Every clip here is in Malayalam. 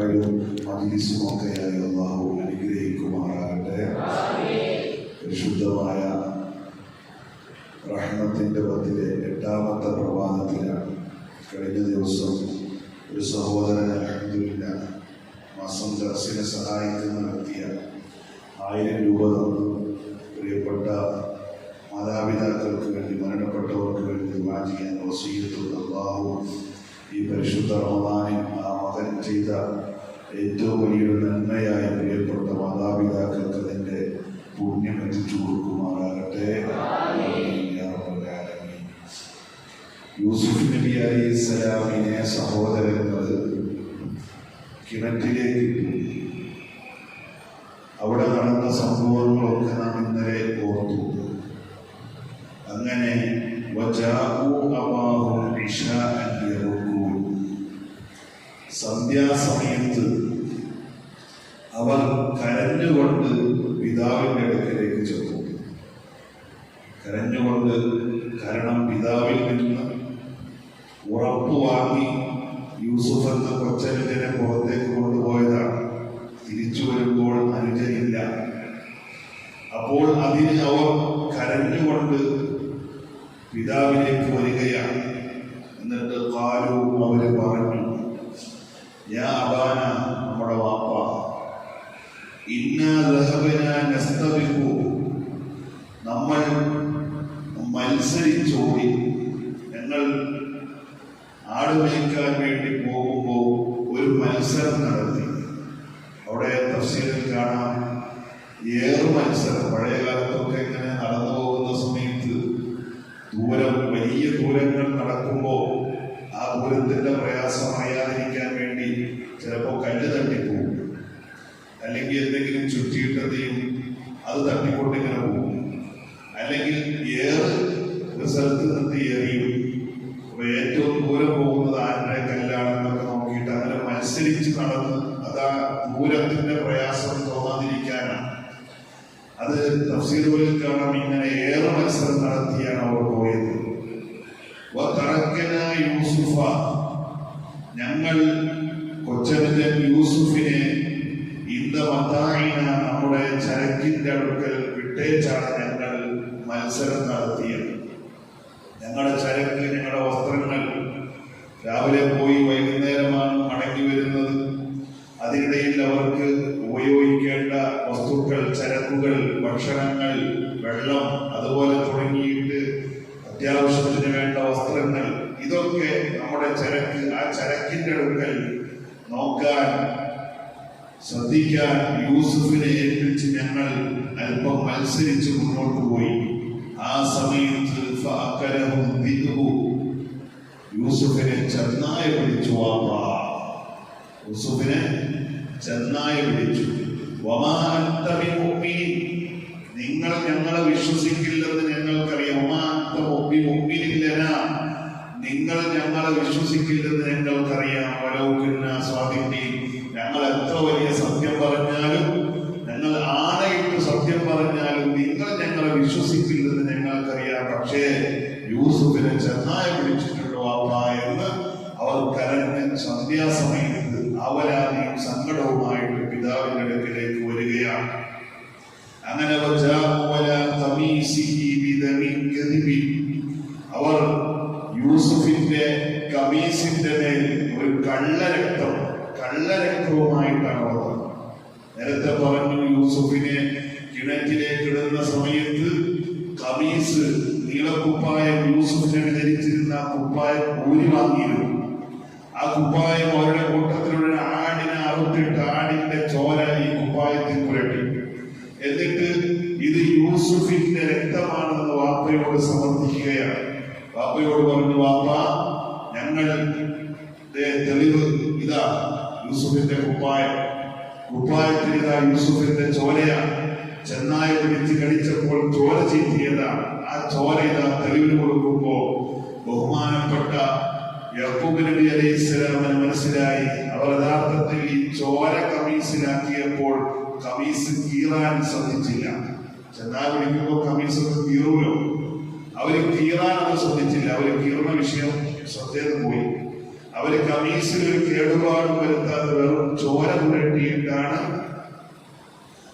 മജിലിസും ഒക്കെയായി അള്ളാഹു അനുഗ്രഹിക്കുമാറാകട്ടെ. വിശുദ്ധമായ റഹ്മത്തിന്റെ പത്തിലെ എട്ടാമത്തെ പ്രഭാതത്തിലാണ് കഴിഞ്ഞ ദിവസം ഒരു സഹോദരൻ അലഹമില്ല മാസം ദർശന സഹായിക്കുന്ന നടത്തിയ ആയിരം രൂപ തന്നു. പ്രിയപ്പെട്ട മാതാപിതാക്കൾക്ക് വേണ്ടി മരണപ്പെട്ടവർക്ക് വേണ്ടി വാചിക്കാൻ വസീയത്തുള്ള അള്ളാഹു ഈ പരിശുദ്ധ റമദാനിൽ ചെയ്ത ഏറ്റവും വലിയൊരു നന്മയായ പ്രിയപ്പെട്ട മാതാപിതാക്കൾക്ക് അതിന്റെ പുണ്യം എത്തിച്ചു കൊടുക്കുമാറാകട്ടെ. യൂസുഫ് നബി അലി ഇസ്ലാമിനെ സഹോദരങ്ങൾ കിണറ്റിലേക്ക് അവിടെ നടന്ന സംഭവങ്ങളൊക്കെ നാം ഇന്നലെ ഓർത്തു അങ്ങനെ വജാഹു ഇശാഅൻ യബകൂൻ. സന്ധ്യാസമയത്ത് അവർ കരഞ്ഞുകൊണ്ട് പിതാവിന്റെ അടുക്കലേക്ക് ചെന്നു. കരഞ്ഞുകൊണ്ട് കാരണം പിതാവിൽ നിന്ന് ഉറപ്പ് വാങ്ങി യൂസുഫ് എന്ന കൊച്ചനുജനെ പുറത്തേക്ക് കൊണ്ടുപോയതാണ്. തിരിച്ചു വരുമ്പോൾ അനുജനില്ല. അപ്പോൾ അതിന് അവർ കരഞ്ഞുകൊണ്ട് പിതാവിലേക്ക് വരികയാണ്. എന്നിട്ട് കാലവും അവർ പറഞ്ഞു യാ അബാന നമ്മുടെ വാപ്പ. ഇന്നാ നമ്മൾ മത്സരിച്ചോടി. ഞങ്ങൾ ആട് മേയ്ക്കാൻ വേണ്ടി പോകുമ്പോൾ ഒരു മത്സരം നടത്തി. അവിടെ തഫ്സീലിൽ കാണാം. ഏറെ മത്സരം പഴയ കാലത്തൊക്കെ ഇങ്ങനെ നടന്നു പോകുന്ന സമയത്ത് ദൂരം വലിയ ദൂരങ്ങൾ നടക്കുമ്പോൾ ആ ദൂരത്തിന്റെ പ്രയാസം അറിയാതിരിക്കാൻ വേണ്ടി ചിലപ്പോൾ കല്ല് തട്ടിപ്പോകും അല്ലെങ്കിൽ എന്തെങ്കിലും ചുറ്റിയിട്ടതെയും അത് തട്ടിക്കൊണ്ടിങ്ങനെ പോകും. അല്ലെങ്കിൽ ഏറ് സ്ഥലത്ത് നിർത്തി എറിയും ഏറ്റവും ദൂരം പോകുന്നത് ആരുടെ കല്ലാണെന്നൊക്കെ നോക്കിയിട്ട് അങ്ങനെ മത്സരിച്ച് നടന്ന് അതാ ദൂരത്തിന്റെ പ്രയാസം തോന്നാതിരിക്കാനാണ്. അത് തഫ്സീറുകളിൽ കാണാം ഇങ്ങനെ ഏറെ മത്സരം നടത്തിയാണ് യൂസുഫ ഞങ്ങൾ കൊച്ചനിലെ യൂസുഫിനെ ഇന്ത മത്തായിന നമ്മുടെ ചരക്കിന്റെ അടുക്കൽ വിട്ടേച്ചാണ് ഞങ്ങൾ മത്സരം നടത്തിയത്. ഞങ്ങളുടെ ചരക്ക് ഞങ്ങളുടെ വസ്ത്രങ്ങൾ രാവിലെ പോയി വൈകുന്നേരമാണ് മടങ്ങി വരുന്നത്. അതിനിടയിൽ അവർക്ക് ഉപയോഗിക്കേണ്ട വസ്തുക്കൾ ചരക്കുകൾ ഭക്ഷണങ്ങൾ വെള്ളം അതുപോലെ തുടങ്ങിയിട്ട് അത്യാവശ്യത്തിന് വേണ്ട വസ്ത്രങ്ങൾ ഇതൊക്കെ നമ്മുടെ ചരക്ക് ആ ചരക്കിന്റെ അടുക്കൽ നോക്കാൻ ശ്രദ്ധിക്കാൻ യൂസുഫിനെ ഏൽപ്പിച്ച് ഞങ്ങൾ അല്പം മത്സരിച്ച് മുന്നോട്ട് പോയി. ആ സമയത്ത് യൂസഫിനെ ചെന്നായ പിടിച്ചു വാപ്പ. യൂസുഫിനെ ചെന്നായ പിടിച്ചു വമാ വരികയാണ് അങ്ങനെ. അവർ യൂസുഫിന്റെ കമീസിന്റെ മേൽ ഒരു കള്ളരക്തം കള്ളരക്തവുമായിട്ടാണ് അവർ. നേരത്തെ പറഞ്ഞു യൂസുഫിനെ കിണറ്റിലേക്ക് ഇടുന്ന സമയത്ത് കമീസ് നീളക്കുപ്പായം യൂസുഫിനെ ധരിച്ചിരുന്ന കുപ്പായം ഊരി വാങ്ങിയിരുന്നു ആ കുപ്പായം അവരുടെ കൂട്ടത്തിലുള്ള ആടിനെ അറുത്തിട്ട് ആടിന്റെ ചോര ഈ കുപ്പായത്തിൽ പുരട്ടി. എന്നിട്ട് ഇത് യൂസുഫിന്റെ രക്തമാണെന്ന് വാപ്പയോട് സമർത്ഥിക്കുകയാണ്. വാപ്പയോട് പറഞ്ഞു വാപ്പ ഞങ്ങൾ തെളിവ് ഇതാ യൂസുഫിന്റെ കുപ്പായം. കുപ്പായത്തിൽ ഇതാ യൂസുഫിന്റെ ചോരയാണ്. ചെന്നായ പിടിച്ച് കടിച്ചപ്പോൾ ചോര ചീറ്റിയതാണ്. ആ ചോര ഇതാ തെളിവിന് കൊടുക്കുമ്പോ ബഹുമാനപ്പെട്ട നബി അലൈഹി മനസ്സിലായി. അവർ യഥാർത്ഥത്തിൽ ഈ ചോര കമീസിലാക്കിയപ്പോൾ കമീസ് കീറാൻ ശ്രദ്ധിച്ചില്ല. ചെന്നാൽ വിളിക്കുമ്പോൾ കമീസ് കീറുമല്ലോ അവർ കീറാൻ അത് ശ്രദ്ധിച്ചില്ല. അവർ കീറുന്ന വിഷയം ശ്രദ്ധയിൽ പോയി. അവർ കമീസിൽ ഒരു കേടുപാട് വരുത്താതെ വെറും ചോര പുരട്ടിയിട്ടാണ്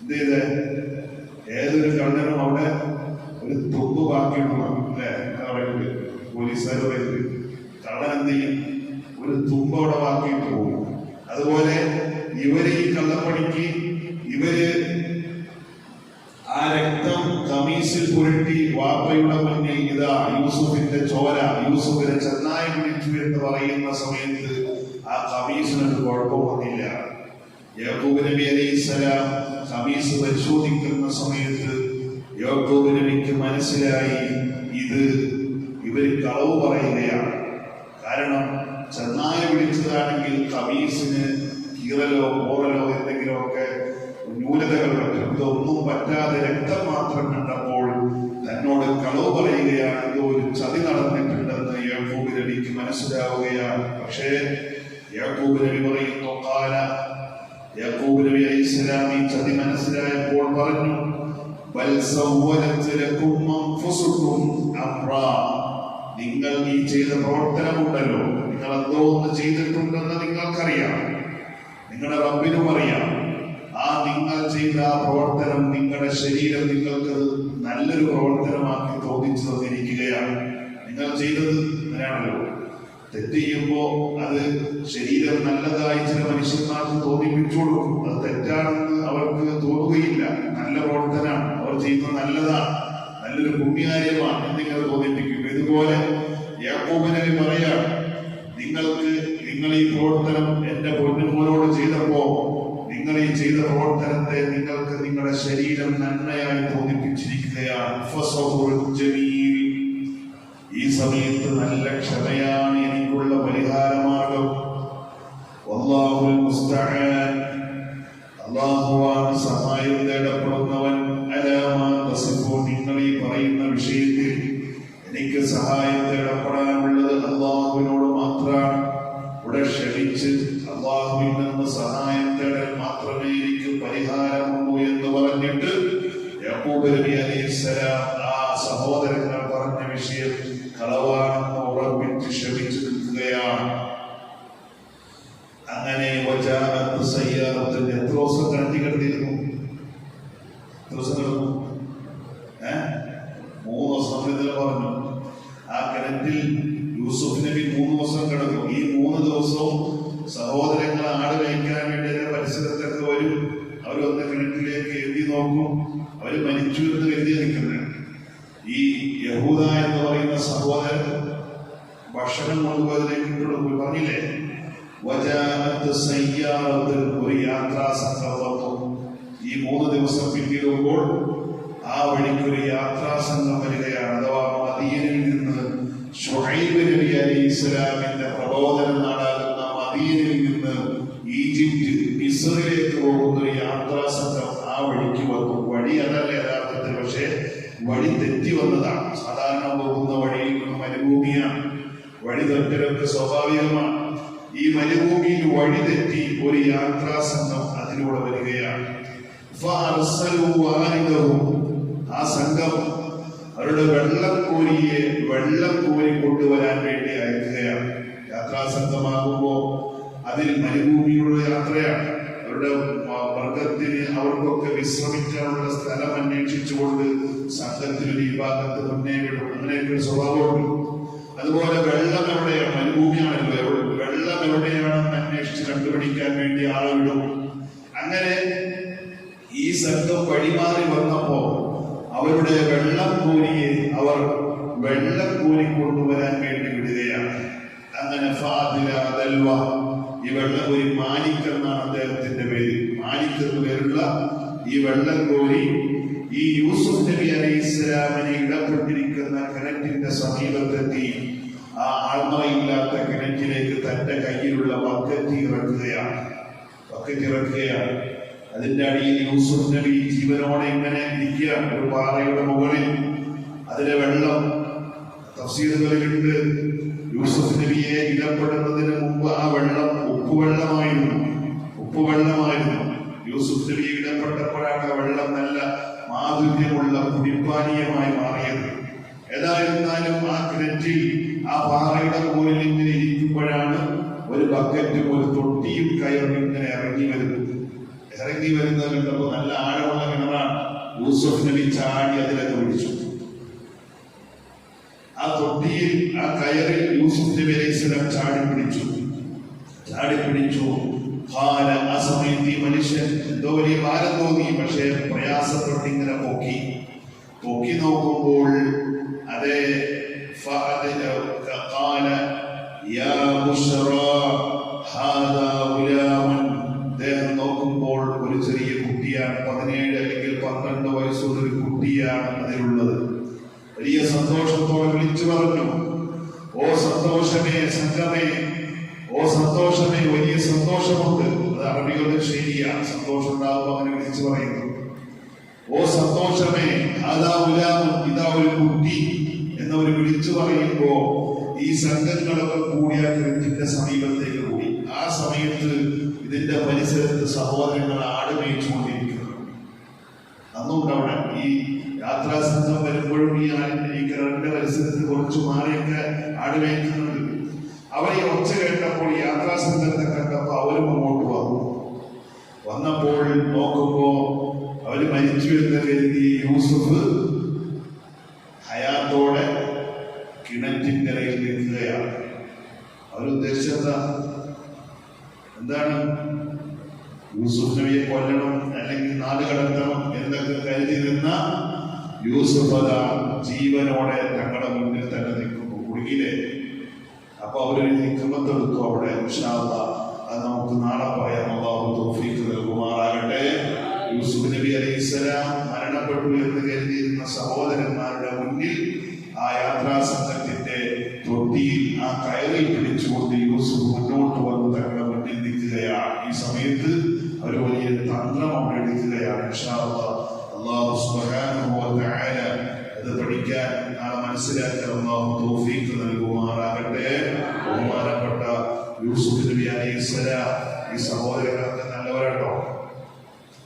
എന്ത് ചെയ്ത്? ഏതൊരു കണ്ണനും അവിടെ ഒരു തുമ്പ് ബാക്കിയുണ്ടാവും അല്ലേ? പോലീസുകാർ കള്ളൻ എന്ത് ചെയ്യും? ഒരു തുമ്പ അവിടെ വാങ്ങിയിട്ട് പോകും. അതുപോലെ ഇവർ ഈ കള്ളപ്പണിക്ക് ഇവർ ആ രക്തം കമീസിൽ പുരട്ടി വാപ്പയുടെ മുന്നിൽ ഇതാ യൂസുഫിന്റെ ചോര യൂസുഫിനെ ചെന്നായി വിളിച്ചു എന്ന് പറയുന്ന സമയത്ത് ആ കമീസിനൊരു കുഴപ്പം വന്നില്ല. യാക്കൂബ് നബി അലൈഹി സ്വലാം കമീസ് പരിശോധിക്കുന്ന സമയത്ത് യാക്കൂബ് നബിക്ക് മനസ്സിലായി ഇത് ഇവർ കളവ് പറയുകയാണ്. കാരണം ചെന്നായി വിളിച്ചതാണെങ്കിൽ കമീസിന് കീറലോ പോറലോ എന്തെങ്കിലുമൊക്കെ ന്യൂനതകൾ ഇതൊന്നും പറ്റാതെ രക്തം മാത്രം കണ്ടപ്പോൾ തന്നോട് കളവ് പറയുകയാണ് എന്തോ ഒരു ചതി നടന്നിട്ടുണ്ടെന്ന് യാക്കൂബ് നബിക്ക് മനസ്സിലാവുകയാണ്. പക്ഷേ യാക്കൂബ് നബി പറയുന്നു കാല യാക്കൂബ് നബി അലൈഹി ഈ ചതി മനസ്സിലായപ്പോൾ പറഞ്ഞു ബൽ സവ്വലത് ലക്കും നിങ്ങൾ ഈ ചെയ്ത പ്രവർത്തനമുണ്ടല്ലോ. നിങ്ങൾ എന്തോ ഒന്ന് ചെയ്തിട്ടുണ്ടെന്ന് നിങ്ങൾക്കറിയാം. നിങ്ങളുടെ റബ്ബിനും അറിയാം. ആ നിങ്ങൾ ചെയ്ത ആ പ്രവർത്തനം നിങ്ങളുടെ ശരീരം നിങ്ങൾക്ക് നല്ലൊരു പ്രവർത്തനമാക്കി തോന്നിച്ചു തന്നിരിക്കുകയാണ്. നിങ്ങൾ ചെയ്തത് അങ്ങനെയാണല്ലോ. തെറ്റ് ചെയ്യുമ്പോ അത് ശരീരം നല്ലതായി ചില മനുഷ്യന്മാർക്ക് തോന്നിപ്പിച്ചു കൊടുക്കും അത് തെറ്റാണെന്ന് അവർക്ക് തോന്നുകയില്ല. നല്ല പ്രവർത്തനമാണ്. അവർ ചെയ്യുന്നത് നല്ലതാണ്. നല്ലൊരു പുണ്യകാര്യമാണ് നിങ്ങൾ തോന്നിപ്പിക്കും ഇതുപോലെ യാക്കോബ് നബി പറയാണ് നിങ്ങൾക്ക് നിങ്ങൾ ഈ പ്രവർത്തനം എന്റെ പൊന്നുമോനോട് ചെയ്തപ്പോ നിങ്ങൾ ഈ ചെയ്ത പ്രവർത്തനത്തെ നിങ്ങൾക്ക് നിങ്ങളുടെ ശരീരം നന്മയായി തോന്നിപ്പിച്ചിരിക്കുകയാണ്. ഈ സമയത്ത് നല്ല ക്ഷമയാണ് എനിക്ക് സഹായം തേടപ്പെടാനുള്ളത് അള്ളാഹുവിനോട് മാത്രമാണ്. ഇവിടെ ക്ഷമിച്ച് അള്ളാഹുവിൽ നിന്ന് സഹായം തേടൽ മാത്രമേ എനിക്ക് പരിഹാരമുള്ളൂ എന്ന് പറഞ്ഞിട്ട് ആ സഹോദരങ്ങൾ പറഞ്ഞ വിഷയം കളവാണെന്ന് ഉറപ്പിച്ച് ക്ഷമിച്ചു നിൽക്കുകയാണ്. അങ്ങനെ എത്ര ദിവസം കണ്ടി കിടന്നിരുന്നു? ദിവസം കിടന്നു? ഏ? മൂന്ന് ദിവസം പറഞ്ഞു. ആ കിണറ്റിൽ യൂസുഫ് നബി മൂന്ന് ദിവസം കിടന്നു ഈ മൂന്ന് ദിവസവും സഹോദരങ്ങൾ ആട് കഴിക്കാൻ വേണ്ടി അതിന്റെ പരിസരത്തൊക്കെ വരും. അവർ വന്ന് കിണറ്റിലേക്ക് എഴുതി നോക്കും. അവർ മരിച്ചു എന്ന് കരുതി നിൽക്കുന്നത്. ഈ യഹൂദ എന്ന് പറയുന്ന സഹോദരൻ ഭക്ഷണം കൊണ്ടുപോയതിലേക്ക് പറഞ്ഞില്ലേ? വചാനത്ത് സയ്യാറത്ത് ഒരു യാത്രാ സംഘം ഈ മൂന്ന് ദിവസം പിന്നിടുമ്പോൾ ആ വഴിക്ക് ഒരു യാത്രാ സംഘം വരികയാണ്. ഇസ്ലാമിന്റെ പ്രബോധനം നാടാകുന്ന മദീനയിൽ നിന്ന് ഈജിപ്റ്റ് ഇസ്രയേലേക്ക് പോകുന്ന യാത്രാ സംഘം ആ വഴിക്ക് വന്നു. വഴി അതല്ല യഥാർത്ഥത്തിൽ പക്ഷേ വഴി തെറ്റി വന്നതാണ്. സാധാരണ പോകുന്ന വഴിയിൽ നിന്ന് മരുഭൂമിയാണ്. വഴി തെറ്റലൊക്കെ സ്വാഭാവികമാണ്. ഈ മരുഭൂമിയിൽ വഴി തെറ്റി ഒരു യാത്രാ സംഘം അതിലൂടെ വരികയാണ്. ആ സംഘം അവരുടെ വെള്ളം കോരിയെ വെള്ളം കോരി കൊണ്ടുവരാൻ വേണ്ടി അയക്കുകയാണ് യാത്രാ സംഘമാകുമ്പോ അതിൽ മരുഭൂമിയുള്ള യാത്രയാണ്. അവരുടെ വർഗത്തിന് അവർക്കൊക്കെ വിശ്രമിക്കാനുള്ള സ്ഥലം അന്വേഷിച്ചുകൊണ്ട് സംഘത്തിൽ ഒരു വിഭാഗത്ത് മുന്നേ വിടും. അങ്ങനെയൊക്കെ ഒരു സ്വഭാവമുണ്ട്. അതുപോലെ വെള്ളം എവിടെയാണ്? മരുഭൂമിയാണല്ലോ. വെള്ളം എവിടെയാണെന്ന് അന്വേഷിച്ച് കണ്ടുപിടിക്കാൻ വേണ്ടി ആളെ വിടും? അങ്ങനെ ഈ സംഘം വഴിമാറി വന്നപ്പോ അവരുടെ വെള്ളം കൂലിയെ അവർ വെള്ളം കൂലി കൊണ്ടുവരാൻ വേണ്ടി വിടുകയാണ്. അങ്ങനെ ഫാദില ഈ വെള്ളം കോരി മാലിക് എന്നാണ് അദ്ദേഹത്തിന്റെ പേര്. മാലിക് എന്ന പേരുള്ള ഈ വെള്ളം കോരി ഈ യൂസുഫ് നബി അലൈഹി ഇസ്ലാമിനെ ഇടപെട്ടിരിക്കുന്ന കിണറ്റിന്റെ സമീപത്തെത്തി. ആ ആത്മയില്ലാത്ത കിണറ്റിലേക്ക് തന്റെ കയ്യിലുള്ള ബക്കറ്റ് ഇറക്കുകയാണ്. ബക്കറ്റ് ഇറക്കുകയാണ്. അതിന്റെ അടിയിൽ യൂസുഫ് നബി ജീവനോടെ ഇങ്ങനെ ഇരിക്കുക ഒരു പാറയുടെ മുകളിൽ. അതിലെ വെള്ളം തഫ്സീറുകളിലുണ്ട്. യൂസുഫ് നബിയെ ഇടപെടുന്നതിന് മുമ്പ് ആ വെള്ളം ഉപ്പുവെള്ളമായിരുന്നു. ഉപ്പുവെള്ളമായിരുന്നു. യൂസുഫ് നബി ഇടപെട്ടപ്പോഴാണ് വെള്ളം നല്ല മാധുര്യമുള്ള കുടിപ്പാനീയമായി മാറിയത്. ഏതായിരുന്നാലും ആ കിണറ്റിൽ ആ പാറയുടെ മുകളിൽ ഇങ്ങനെ ഇരിക്കുമ്പോഴാണ് ഒരു ബക്കറ്റ് ഒരു തൊട്ടിയും കയറി ഇങ്ങനെ ഇറങ്ങി വരുന്നത്. ഇറങ്ങി വരുന്നത് കണ്ടപ്പോ നല്ല ആഴമുള്ള കിണറാണ് യൂസഫ് നബി ചാടി അതിലൊക്കെ പിടിച്ചു. ആ തൊട്ടിയിൽ ആ കയറിൽ യൂസഫ് നബി അലൈഹി ചാടി പിടിച്ചു. ചാടി പിടിച്ചു. ആ സമയത്ത് ഈ മനുഷ്യൻ എന്തോ വലിയ ഭാരം തോന്നി പക്ഷേ പ്രയാസപ്പെട്ട് ഇങ്ങനെ പൊക്കി. പൊക്കി നോക്കുമ്പോൾ അതേ ഖാല യാ ബുശ്റ സന്തോഷത്തോടെ വിളിച്ചു പറഞ്ഞു. ഓ സന്തോഷമേ സംഘമേ ഓ സന്തോഷമേ വലിയ സന്തോഷമുണ്ട്. അത് അറബികളുടെ ശൈലിയാണ് സന്തോഷം ഉണ്ടാകുമ്പോൾ അങ്ങനെ വിളിച്ചു പറയുന്നു. ഓ സന്തോഷമേ അതാ ഉലാമു ഇതാ ഒരു കുട്ടി എന്നവർ വിളിച്ചു പറയുമ്പോ ഈ സംഘങ്ങളൊക്കെ കൂടിയ ഗ്രന്ഥിന്റെ സമീപത്തേക്ക് കൂടി. ആ സമയത്ത് ഇതിന്റെ പരിസരത്ത് സഹോദരങ്ങൾ ആട് മേയിച്ചുകൊണ്ടിരിക്കുന്നു അന്നുണ്ട് അവിടെ ഈ യാത്രാ സംഘം വരുമ്പോഴും ഈ ആടിന്റെ ഈ കിണറിന്റെ പരിസരത്ത് കുറച്ച് മാറിയൊക്കെ ആട് മേയ്ക്കുന്നുണ്ട് അവർ ഈ ഒച്ച കേട്ടപ്പോൾ യാത്രാസംഘത്തെ യാത്രാ കണ്ടപ്പോൾ അവരും അങ്ങോട്ട് വന്നു. വന്നപ്പോൾ നോക്കുമ്പോ അവർ മരിച്ചു എന്ന് കരുതി യൂസുഫ് ഹയാത്തോടെ കിണറ്റിൻകരയിൽ നിൽക്കുകയാണ്. അവരുദ്ദേശിച്ച എന്താണ്? യൂസുഫ് നബിയെ കൊല്ലണം അല്ലെങ്കിൽ നാട് കടത്തണം എന്നൊക്കെ കരുതി നിന്ന യൂസുഫ് അത ജീവനോടെ തങ്ങളുടെ മുന്നിൽ തന്നെ നിൽക്കുന്നു ഒഴുകിലെ അപ്പൊ അവരൊരു നിക്രമത്തെടുത്തു അവിടെ അല്ലാ. അത് നമുക്ക് നാളെ പറയാം അള്ളാഹു തൗഫീഖ് നൽകുമാറാകട്ടെ യൂസുഫ് നബി അലൈസ്ലാം മരണപ്പെട്ടു എന്ന് കരുതിയിരുന്ന സഹോദരന്മാരുടെ മുന്നിൽ ആ യാത്രാ സംഘത്തിന്റെ തൊട്ടിയിൽ ആ കയറിൽ പിടിച്ചുകൊണ്ട് യൂസുഫ് മുന്നോട്ട് വന്ന് തങ്ങളുടെ മുന്നിൽ നിൽക്കുകയാണ് ഈ സമയത്ത് അവർ വലിയ തന്ത്രം അവിടെ എടുക്കുകയാണ് ഇഷാ അല്ലാ. അള്ളാഹു വതആല തആല അത് പഠിക്കാൻ നാളെ മനസ്സിലാക്കാൻ അള്ളാഹു തൗഫീഖ് നൽകുമാറാകട്ടെ. ബഹുമാനപ്പെട്ട യൂസുഫ് നബി അലൈഹി ഈ സഹോദരങ്ങളൊക്കെ നല്ലവരാട്ടോ.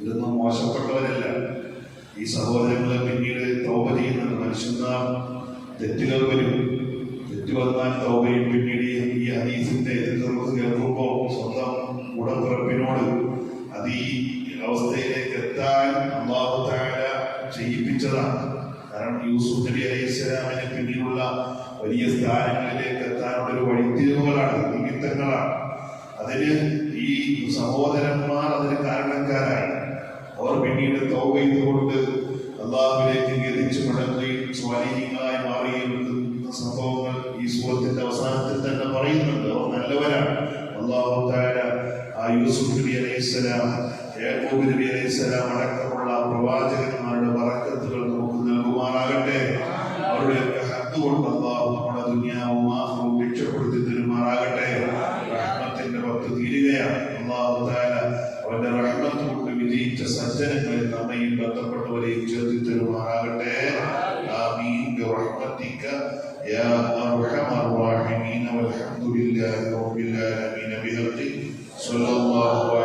ഇതൊന്നും മോശപ്പെട്ടവരല്ല. ഈ സഹോദരങ്ങളെ പിന്നീട് തൗബ ചെയ്യുന്നുണ്ട് മനുഷ്യന്മാർ തെറ്റുകൾ വരും. തെറ്റ് വന്നാൽ തൗബയും സ്ഥാനങ്ങളിലേക്ക് എത്താനുള്ള ഒരു വഴിത്തിരിവുകളാണ് നിമിത്തങ്ങളാണ്. അതിന് ഈ സഹോദരന്മാർ അതിന് കാരണക്കാരായി. അവർ പിന്നീട് ചെയ്തുകൊണ്ട് അള്ളാഹുവിലേക്ക് ഗതിച്ചു മടങ്ങുകയും സ്വാധീനങ്ങളായി മാറുകയും സംഭവങ്ങൾ ഈ സൂറത്തിന്റെ അവസാനത്തിൽ തന്നെ പറയുന്നുണ്ട്. അവർ നല്ലവരാണ്. അള്ളാഹു യൂസുഫ് നബി അലൈഹിസ്സലാം യാക്കൂബ് നബി അലൈഹിസ്സലാം അടക്കമുള്ള പ്രവാചകന്മാരുടെ നമ്മയും ബന്ധപ്പെട്ടവരെയും ചേർത്തി തരുമാറാകട്ടെ ആമീൻ برحمتك يا ارحم الراحمين والحمد لله رب العالمين بحقه صلى الله على محمد صلى الله عليه